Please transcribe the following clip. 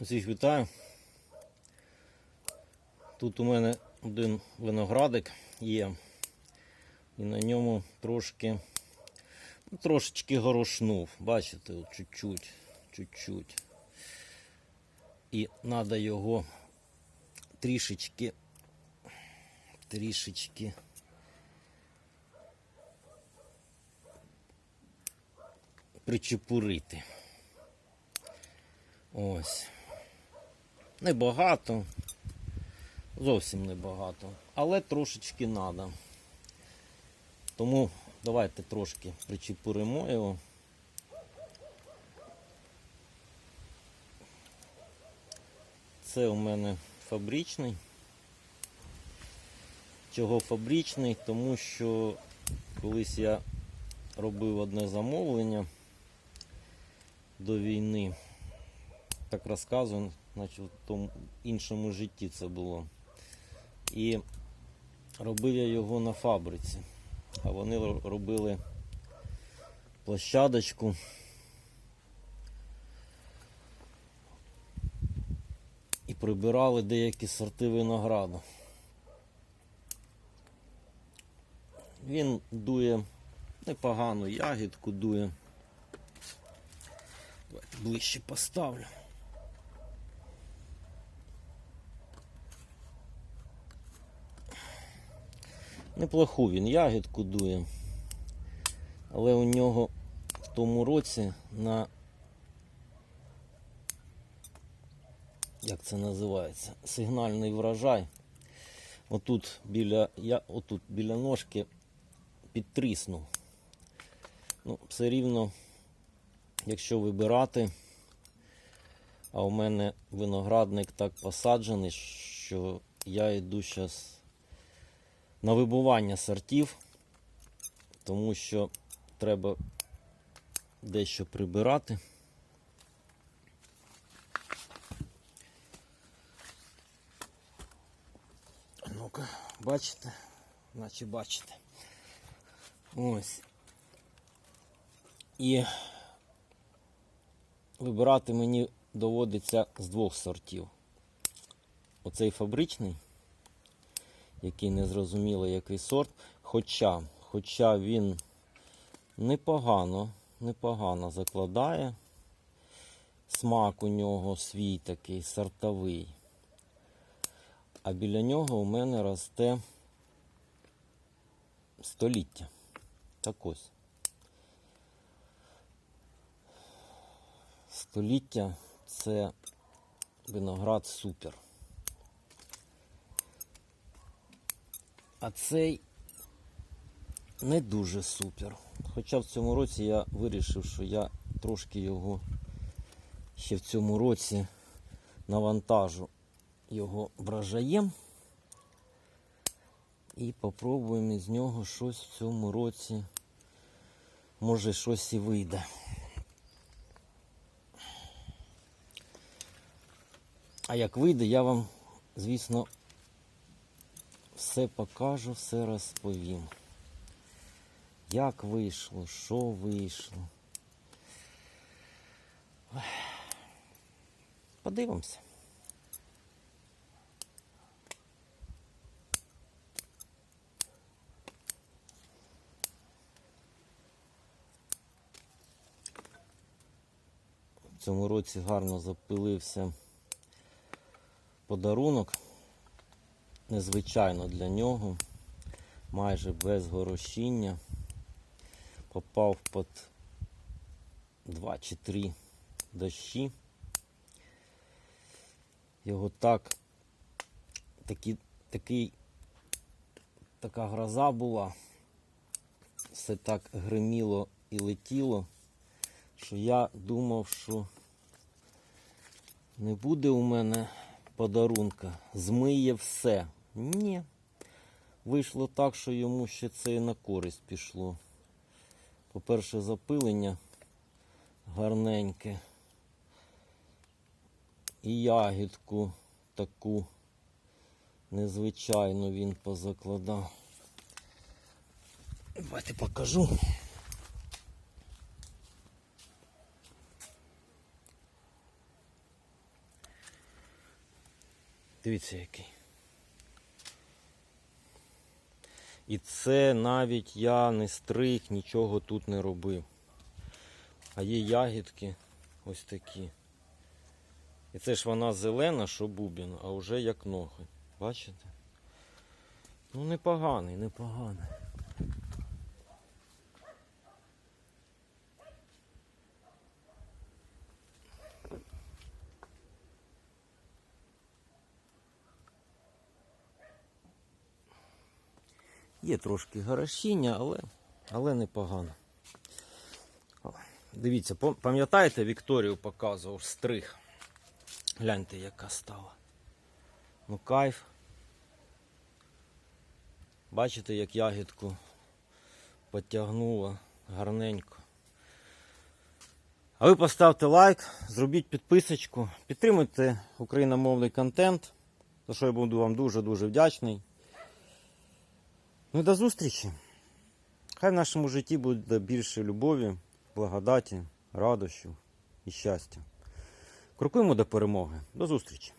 Усіх вітаю. Тут у мене один виноградик є, і на ньому трошки, ну, трошечки горошнув. Бачите, от чуть-чуть, чуть-чуть. І треба його трішечки, трішечки причепурити. Ось. Небагато. Зовсім небагато. Але трошечки треба. Тому давайте трошки причепуримо його. Це у мене фабричний. Чого фабричний? Тому що колись я робив одне замовлення до війни. Так розказую, наче в тому іншому житті це було. І робив я його на фабриці. А вони робили площадочку. І прибирали деякі сорти винограду. Він дує непогану ягідку дує. Давайте ближче поставлю. Неплоху він ягідку дує. Але у нього в тому році на як це називається? Сигнальний врожай. Отут біля, я, отут біля ножки підтріснув. Ну, все рівно, якщо вибирати, а у мене виноградник так посаджений, що я йду зараз на вибування сортів, тому що треба дещо прибирати. Ну-ка, бачите? Наче бачите. Ось. І вибирати мені доводиться з двох сортів. Оцей фабричний, який не зрозуміло який сорт. Хоча, хоча він непогано, непогано закладає. Смак у нього свій такий сортовий. А біля нього у мене росте століття. Так ось. Століття це виноград супер. А цей не дуже супер. Хоча в цьому році я вирішив, що я трошки його ще в цьому році навантажу його врожаєм. І попробуємо із нього щось в цьому році. Може щось і вийде. А як вийде, я вам, звісно, все покажу, все розповім. Як вийшло, що вийшло. Подивимося. В цьому році гарно запилився подарунок. Незвичайно для нього. Майже без горошіння. Попав під 2 чи 3 дощі. Його так, такі, такий, така гроза була. Все так гриміло і летіло що я думав, що не буде у мене подарунка, змиє все. Ні. Вийшло так, що йому ще це і на користь пішло. По-перше, запилення гарненьке. І ягідку таку незвичайну він позакладав. Давайте покажу. Дивіться який. І це навіть я не стриг, нічого тут не робив. А є ягідки ось такі. І це ж вона зелена, що бубін, а вже як ноги. Бачите? Ну непоганий, непоганий. Є трошки горошіння, але, але непогано. Дивіться, пам'ятаєте, Вікторію показував стриг. Гляньте, яка стала. Ну, кайф. Бачите, як ягідку потягнула гарненько. А ви поставте лайк, зробіть підписочку, підтримуйте україномовний контент, за що я буду вам дуже-дуже вдячний. Ну до зустрічі. Хай в нашому житті буде більше любові, благодаті, радощів і щастя. Крокуємо до перемоги. До зустрічі!